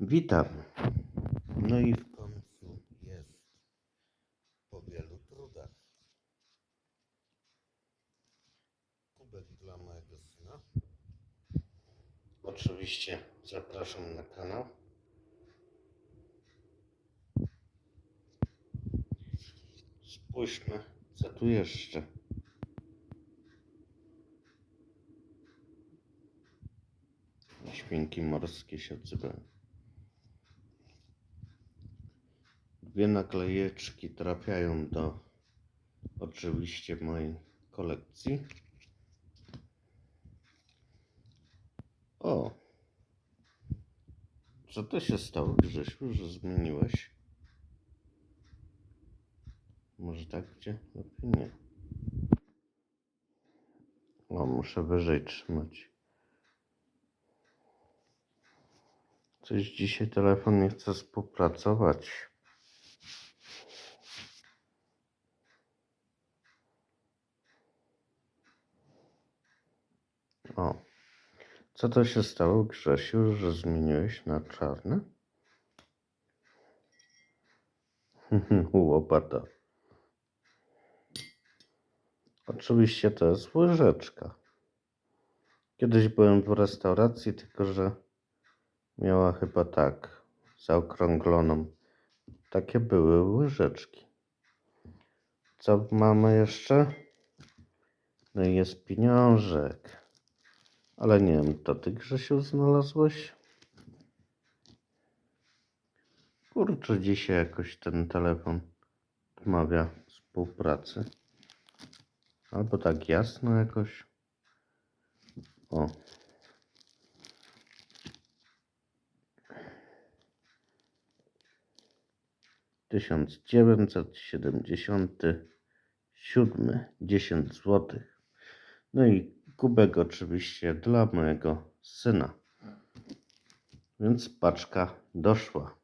Witam. No i w końcu jest po wielu trudach. Kubek dla mojego syna. Oczywiście zapraszam na kanał. Spójrzmy, co tu jeszcze. Świnki morskie się odzywają. Dwie naklejeczki trafiają do oczywiście mojej kolekcji. O! Co to się stało, Grzesiu, że zmieniłeś? Może tak gdzie? Lepiej nie. O, muszę wyżej trzymać. Coś dzisiaj telefon nie chce współpracować. O, co to się stało, Grzesiu, że zmieniłeś na czarne? Łopata. Oczywiście to jest łyżeczka. Kiedyś byłem w restauracji, tylko że miała chyba tak, zaokrągloną. Takie były łyżeczki. Co mamy jeszcze? No i jest pieniążek. Ale nie wiem, to ty Grzesiu znalazłeś? Kurczę, dzisiaj jakoś ten telefon odmawia współpracy. Albo tak jasno jakoś. O. Tysiąc dziewięćset siedemdziesiąty siódmy, dziesięć złotych. No i kubek oczywiście dla mojego syna. Więc paczka doszła.